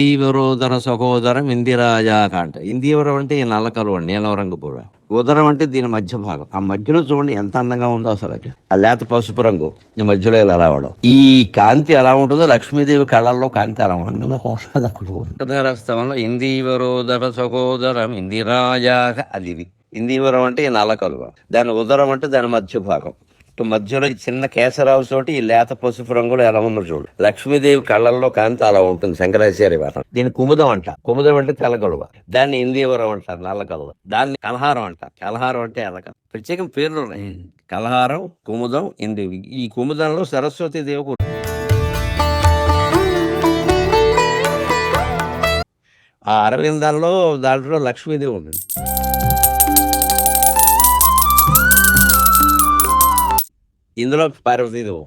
ఇందీవరోదర సహోదరం ఇందిరాజాక అంట ఇందీవరం అంటే ఈ నల్ల కలువ నీలం రంగు పూర ఉదరం అంటే దీని మధ్య భాగం. ఆ మధ్యలో చూడండి ఎంత అందంగా ఉందో అసలు ఆ లేత పసుపు రంగు ఈ మధ్యలో ఇలా రావడం. ఈ కాంతి ఎలా ఉంటుందో లక్ష్మీదేవి కళల్లో కాంతి అలా ఉంటుంది. స్తవంలో ఇందీవరోదర సహోదరం ఇందిరాజాక అది ఇది. ఇందీవరం అంటే ఈ నల్ల కలువ. దాని ఉదరం అంటే దాని మధ్య భాగం. మధ్యలో ఈ చిన్న కేసరావు తోటి ఈ లేత పసుపు రంగులో ఎలా ఉందో చూడు. లక్ష్మీదేవి కళ్ళల్లో కాంతి అలా ఉంటుంది శంకరాచార్య వారం దీన్ని కుముదం అంట కుముదం అంటే తెల్లగొడవ దాన్ని ఇందీవరం అంటారు నల్ల కలువ దాన్ని కలహారం అంట కలహారం అంటే అలక ప్రత్యేకం పేర్లు ఉన్నాయి. కలహారం కుముదం ఇంది ఈ కుముదంలో సరస్వతి దేవి కూడా ఆ అరవిందాల్లో దాంట్లో లక్ష్మీదేవి ఉంది. ఇందులో పార్వతీదేవి